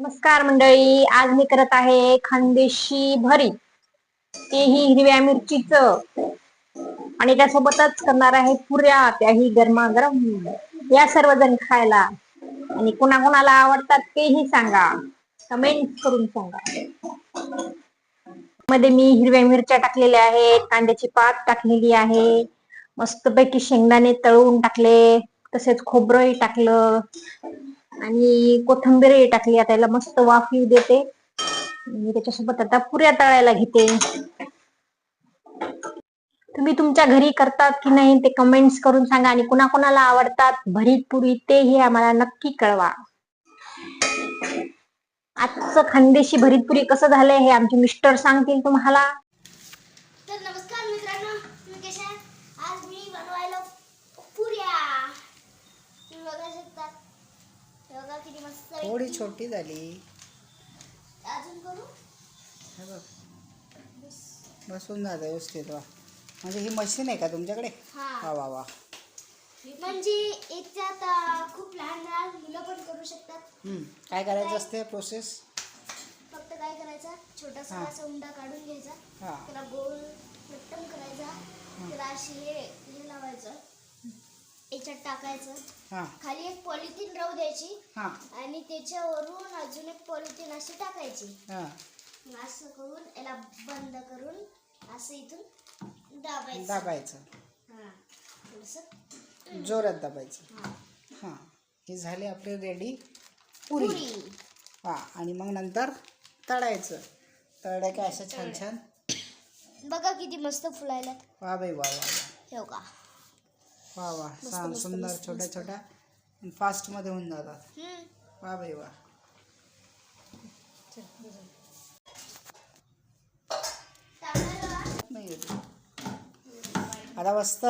नमस्कार मंडळी आज मी करत आहे खानदेशी भरी. तेही हिरव्या मिरचीच. आणि त्यासोबतच करणार आहे पुऱ्या त्याही गरमागरम. या सर्वजण खायला. आणि कुणाकुणाला आवडतात तेही सांगा. कमेंट करून सांगा. मध्ये मी हिरव्या मिरच्या टाकलेल्या आहेत कांद्याची पात टाकलेली आहे. मस्तपैकी शेंगदाणे तळून टाकले. तसेच खोबरंही टाकलं. आणि कोथंबीर टाकली आता याला मस्त वाफ येऊ देते. त्याच्यासोबत आता पुऱ्या तळायला घेते. तुम्ही तुमच्या घरी करतात की नाही ते कमेंट्स करून सांगा आणि कुणाकुणाला आवडतात भरीत पुरी तेही आम्हाला नक्की कळवा. आजचं खानदेशी भरीत पुरी कसं झालंय हे आमचे मिस्टर सांगतील तुम्हाला तर नमस्कार मित्रांनो तुम्ही कशा आहात? आज मी बनवायला पुऱ्या तुम्ही बघा शकता हे बघा किती मस्त आहे. थोडी छोटी झाली. अजून करू? हे बघ. बसून जातं व्यवस्थित वा. म्हणजे ही मशीन आहे का तुमच्याकडे? वा हा. वा वा म्हणजे याच्यात खूप लहान लहान मुलं पण करू शकतात. हम्म. काय करायचं असते प्रोसेस फक्त काय करायचं? छोटासा हा. असा उंडा काढून घ्यायचा. हां. त्याला गोल लट्टम करायचा. त्याला अशी हे हे लावायचं. याच्यात टाकायचं. हां. खाली एक पॉलिथिन राहू द्यायची. हां. आणि त्याच्यावरून अजून एक पॉलिथिन अशी टाकायची. हां. मग असं करून याला बंद करून असं इथून दाबायचं. दाबायचं. हा. थोडंसं. जोरात दाबायचं. हा. हां. झाली आपली रेडी पुरी. पुरी. हां. आणि मग नंतर तळायचं. तळल्या की असं छान छान? बघा किती मस्त फुलायला वा बाई वा वा वा. ठेव का? वा वा. छान सुंदर छोट्या. छोट्या. फास्टमध्ये होऊन जातात. वा बाई वा. आता मस्त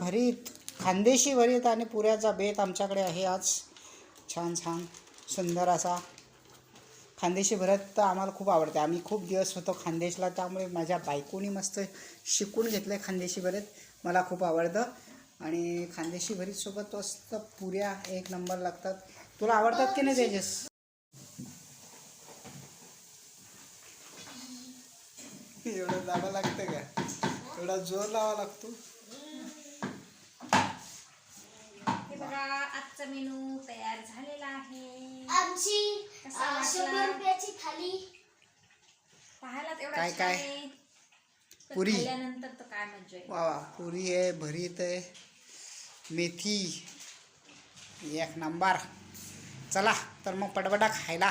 भरीत खानदेशी भरीत आणि पुऱ्याचा बेत आमच्याकडे आहे आज. छान छान सुंदर असा. खानदेशी भरत तर आम्हाला खूप आवडते. आम्ही खूप दिवस होतो खानदेशला त्यामुळे माझ्या बायकोनी मस्त शिकून घेतलं आहे खानदेशी भरत. मला खूप आवडतं. आणि खानदेशी भरीतसोबत मस्त पुऱ्या एक नंबर लागतात. तुला आवडतात की नाही तेजस? एवढं जावं लागतं का? एवढा जोर लावा लागतो. हे बघा आजचा मेनू तयार झालेला आहे. आमची कसा अं, वाटला? शंभर रुपयाची थाली. पाहायला काय- काय? पुरी. तर काय मजा आहे वा वा. पुरी आहे भरीत आहे. मेथी एक नंबर. चला तर मग पटपटा खायला.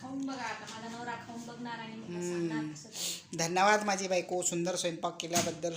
खाऊन बघा आता माझा नवरा खाऊन बघणार आणि मग सांगणार कसं झालं. धन्यवाद माझी बायको सुंदर स्वयंपाक केल्याबद्दल.